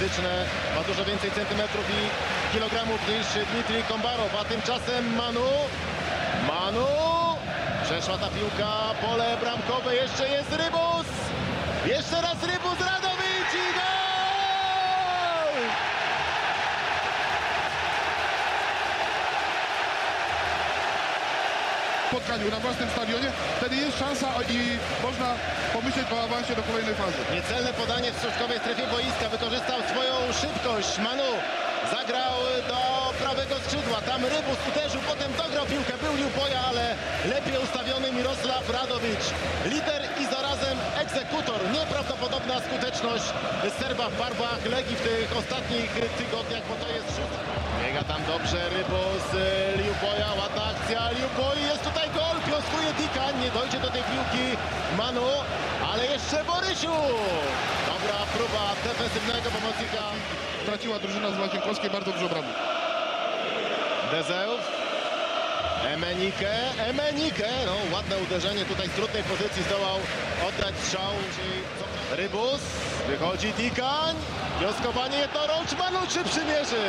fizyczne, ma dużo więcej centymetrów i kilogramów niż Dmitrij Kombarow, a tymczasem Manu, Manu, przeszła ta piłka, pole bramkowe, jeszcze jest Rybus, jeszcze raz Rybus, Radowicz i gol! Spotkaniu na własnym stadionie, wtedy jest szansa i można pomyśleć o awansie do kolejnej fazy. Niecelne podanie w środkowej strefie boiska. Wykorzystał swoją szybkość. Manu zagrał do prawego skrzydła. Tam Rybus uderzył, potem dograł piłkę. Był Liupoja, ale lepiej ustawiony Mirosław Radowicz. Lider i zarazem egzekutor. Nieprawdopodobna skuteczność Serba w barwach Legii w tych ostatnich tygodniach, bo to jest szósta. Biega tam dobrze Rybus, Liupoja, ładna akcja. Liupoi jest tutaj gol, piąskuje Dika. Nie dojdzie do tej piłki Manu, ale jeszcze Borysiu. Dobra próba defensywnego pomocnika. Straciła drużyna z Łazienkowskiej bardzo dużo bramek. Dezeów. Emenike, Emenike, no ładne uderzenie tutaj z trudnej pozycji zdołał oddać strzał. Rybus, wychodzi Dikań, wnioskowanie jednorącz, Manu czy przymierzy?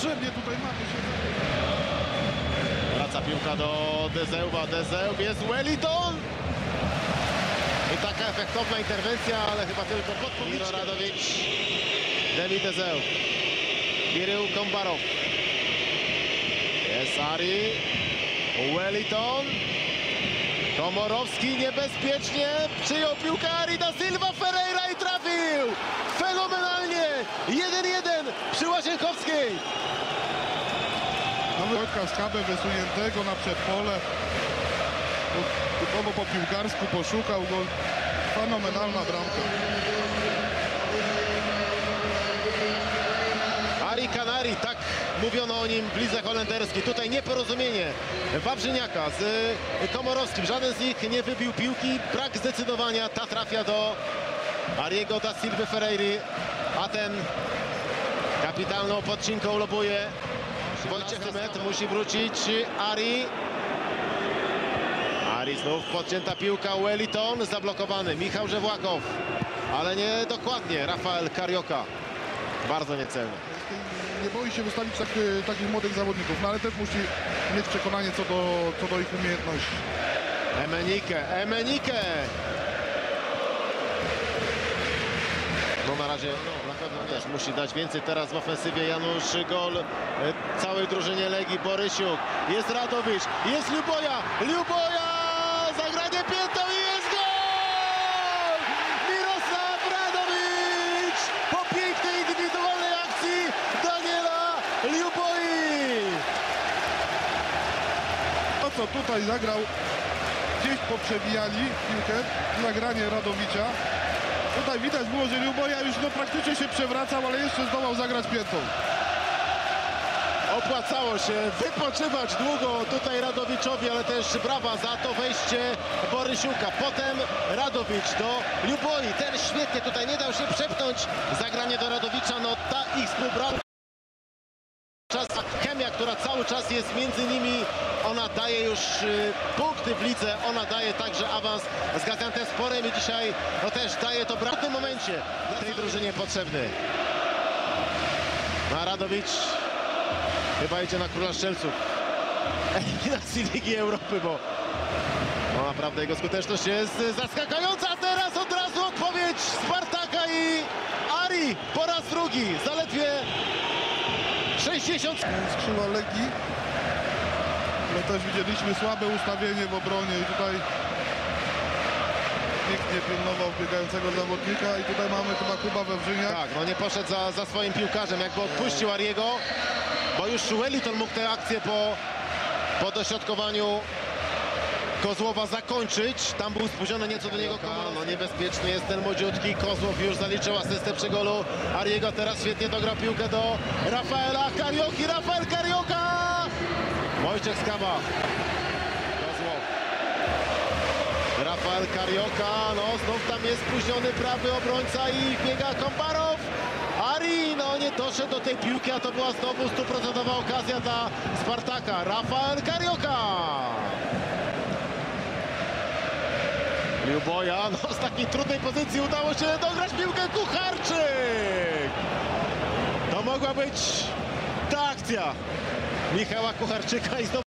Niepotrzebnie tutaj mamy się. Wraca piłka do Dezeuwa, Dezeów jest Wellington. I taka efektowna interwencja, ale chyba tylko pod Miro Radowicz, Demi Dezeów, Kirył Kombarow. Jest Ari, Wellington. Komorowski niebezpiecznie przyjął piłkę Ari da Silva Ferreira i trafił! Fenomenalnie! 1-1 przy Łazienkowskiej. Mamy Wojtka Skabę wysuniętego na przedpole. Po- Typowo po piłkarsku poszukał go. Fenomenalna bramka. Ari Kanari, tak mówiono o nim w lidze holenderskiej. Tutaj nieporozumienie Wawrzyniaka z y, Komorowskim. Żaden z nich nie wybił piłki. Brak zdecydowania. Ta trafia do Ariego da Silva Ferreira. A ten kapitalną podcinką lobuje. Wojciech metr musi wrócić. Ari. Ari znów podcięta piłka. Wellington zablokowany. Michał Żewłakow. Ale nie dokładnie. Rafael Karioka. Bardzo niecelny. Nie boi się wystawić tak, e, takich młodych zawodników, no ale też musi mieć przekonanie co do, co do ich umiejętności. Emenike, Emenike! No na razie pewno też musi dać więcej teraz w ofensywie Janusz Gol e, całej drużynie Legii Borysiuk. Jest Radowicz, jest Luboja, Luboja! Zagranie piętą i jest gol! Mirosław Radowicz! Po pięknej indywidualnej akcji Daniela Luboi! To co tutaj zagrał, gdzieś poprzebijali piłkę, nagranie Radowicza. Tutaj widać było, że Luboja już no, praktycznie się przewracał, ale jeszcze zdołał zagrać piętą. Opłacało się wypoczywać długo tutaj Radowiczowi, ale też brawa za to wejście Borysiuka. Potem Radowicz do Ljuboi. Ten świetnie tutaj nie dał się przepchnąć. Zagranie do Radowicza, no ta ich współpraca. Cały czas jest między nimi, ona daje już y, punkty w lidze, ona daje także awans z Gaziantem Sporem i dzisiaj no też daje to w tym momencie tej drużynie potrzebny. No, A Radowicz chyba idzie na Króla Strzelców. Eliminacji Ligi Europy, bo no naprawdę jego skuteczność jest zaskakująca. Teraz od razu odpowiedź Spartaka i Ari po raz drugi. Zaledwie 60 Skrzydła Legii. Ale też widzieliśmy słabe ustawienie w obronie i tutaj nikt nie pilnował biegającego zawodnika i tutaj mamy chyba Kuba Wewrzyniak. Tak, no nie poszedł za, za swoim piłkarzem, jakby odpuścił Ariego, bo już Wellington mógł tę akcję po, po dośrodkowaniu Kozłowa zakończyć. Tam był spóźniony nieco do niego Komorowski. No niebezpieczny jest ten młodziutki. Kozłow już zaliczył asystę przy golu. Ariego teraz świetnie dograł piłkę do Rafaela Karioki. Rafael Karioka! Wojciech Skaba. Kozłow. Rafael Karioka, no znów tam jest spóźniony prawy obrońca i biega Kombarow. Ari, no nie doszedł do tej piłki, a to była znowu stuprocentowa okazja dla Spartaka. Rafael Karioka. Liuboja, no z takiej trudnej pozycji udało się dograć piłkę Kucharczyk. To mogła być ta akcja Michała Kucharczyka i znowu